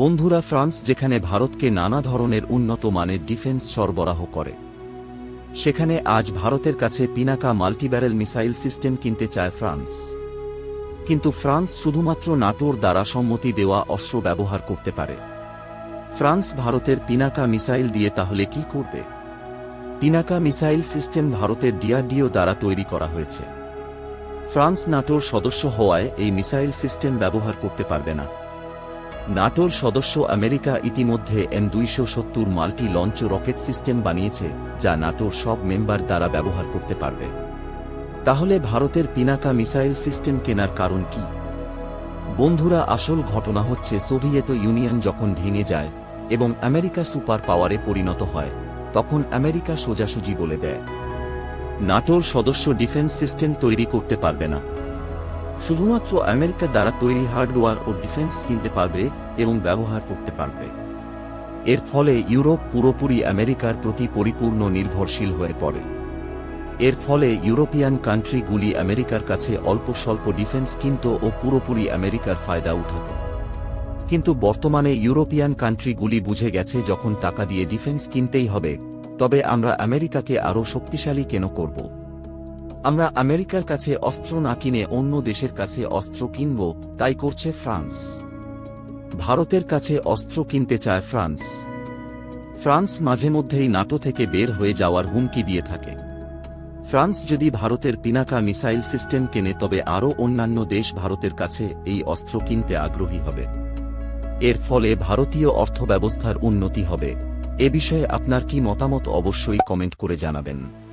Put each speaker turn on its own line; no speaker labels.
বন্ধুরা, ফ্রান্স যেখানে ভারতকে নানা ধরনের উন্নত মানের ডিফেন্স সরবরাহ করে, সেখানে আজ ভারতের কাছে পিনাকা মাল্টিব্যারেল মিসাইল সিস্টেম কিনতে চায় ফ্রান্স। কিন্তু ফ্রান্স শুধুমাত্র নাটোর দ্বারা সম্মতি দেওয়া অস্ত্র ব্যবহার করতে পারে। ফ্রান্স ভারতের পিনাকা মিসাইল দিয়ে তাহলে কি করবে? পিনাকা মিসাইল সিস্টেম ভারতের ডিআরডিও দ্বারা তৈরি করা হয়েছে। ফ্রান্স নাটোর সদস্য হওয়ায় এই মিসাইল সিস্টেম ব্যবহার করতে পারবে না। নাটোর সদস্য আমেরিকা ইতিমধ্যে এম দুইশো সত্তর মাল্টি লঞ্চ রকেট সিস্টেম বানিয়েছে, যা নাটোর সব মেম্বার দ্বারা ব্যবহার করতে পারবে। তাহলে ভারতের পিনাকা মিসাইল সিস্টেম কেনার কারণ কি? বন্ধুরা, আসল ঘটনা হচ্ছে সোভিয়েত ইউনিয়ন যখন ভেঙে যায় এবং আমেরিকা সুপার পাওয়ারে পরিণত হয়, তখন আমেরিকা সোজাসুজি বলে দেয়। নাটোর সদস্য ডিফেন্স সিস্টেম তৈরি করতে পারবে না। শুধুমাত্র আমেরিকা দ্বারা তৈরি হার্ডওয়্যার ও ডিফেন্স কিনতে পারবে এবং ব্যবহার করতে পারবে। এর ফলে ইউরোপ পুরোপুরি আমেরিকার প্রতি পরিপূর্ণ নির্ভরশীল হয়ে পড়ে। এর ফলে ইউরোপিয়ান কান্ট্রিগুলি আমেরিকার কাছে অল্প স্বল্প ডিফেন্স কিনত ও পুরোপুরি আমেরিকার ফায়দা উঠাত কিন্তু বর্তমানে ইউরোপিয়ান কান্ট্রিগুলি বুঝে গেছে যখন টাকা দিয়ে ডিফেন্স কিনতেই হবে, তবে আমরা আমেরিকাকে আরও শক্তিশালী কেন করব? আমরা আমেরিকার কাছে অস্ত্র না কিনে অন্য দেশের কাছে অস্ত্র কিনব, তাই করছে ফ্রান্স। ভারতের কাছে অস্ত্র কিনতে চায় ফ্রান্স। ফ্রান্স মাঝে মধ্যেই নাটো থেকে বের হয়ে যাওয়ার হুমকি দিয়ে থাকে। ফ্রান্স যদি ভারতের পিনাকা মিসাইল সিস্টেম কেনে, তবে আরও অন্যান্য দেশ ভারতের কাছে এই অস্ত্র কিনতে আগ্রহী হবে। এর ফলে ভারতীয় অর্থব্যবস্থার উন্নতি হবে। এ বিষয়ে আপনার কি মতামত অবশ্যই কমেন্ট করে জানাবেন।